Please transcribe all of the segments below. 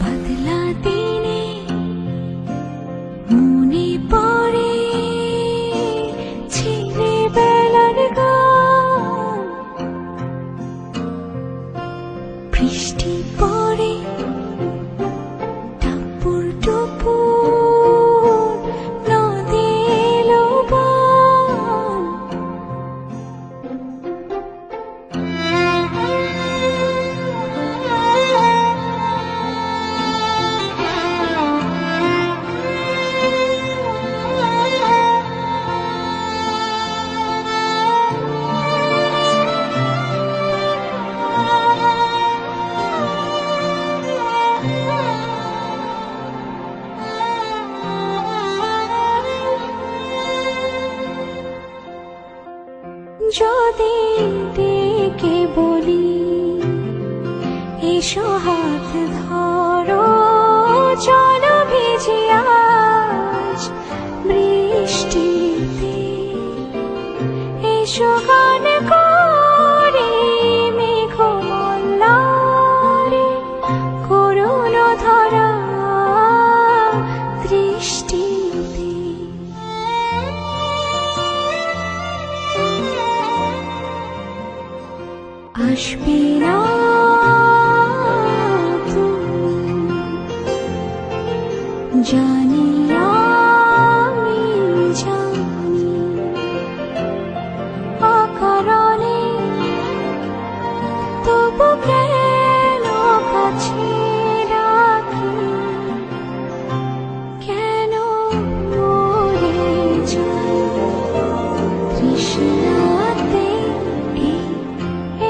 বাদলা দিনে মনে পড়ে ছেলে বেলার গান। বৃষ্টি পড়ে টাপুর টুপুর যদি ডেকে বলি এসো হাত ধরো চলো काश्मीरा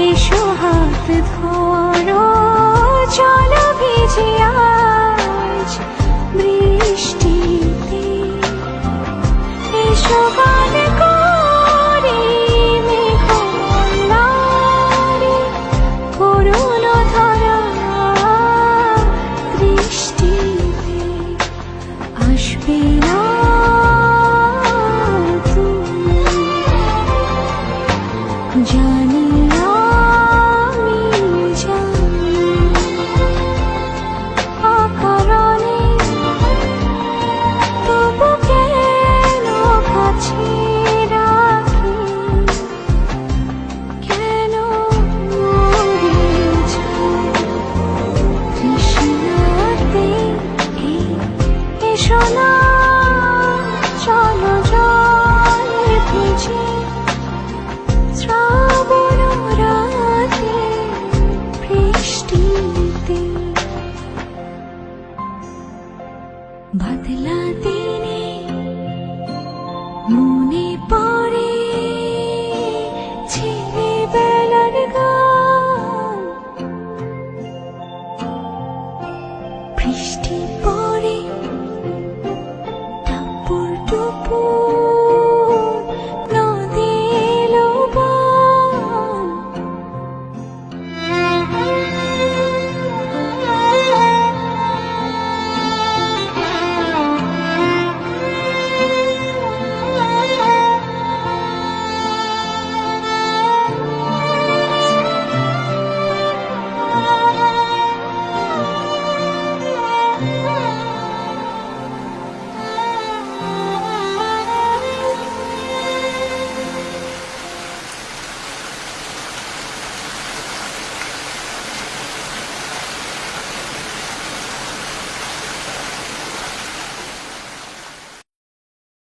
এসো হাত ধরো চলো ভিজে আজ বৃষ্টিতে। এসো बदलाती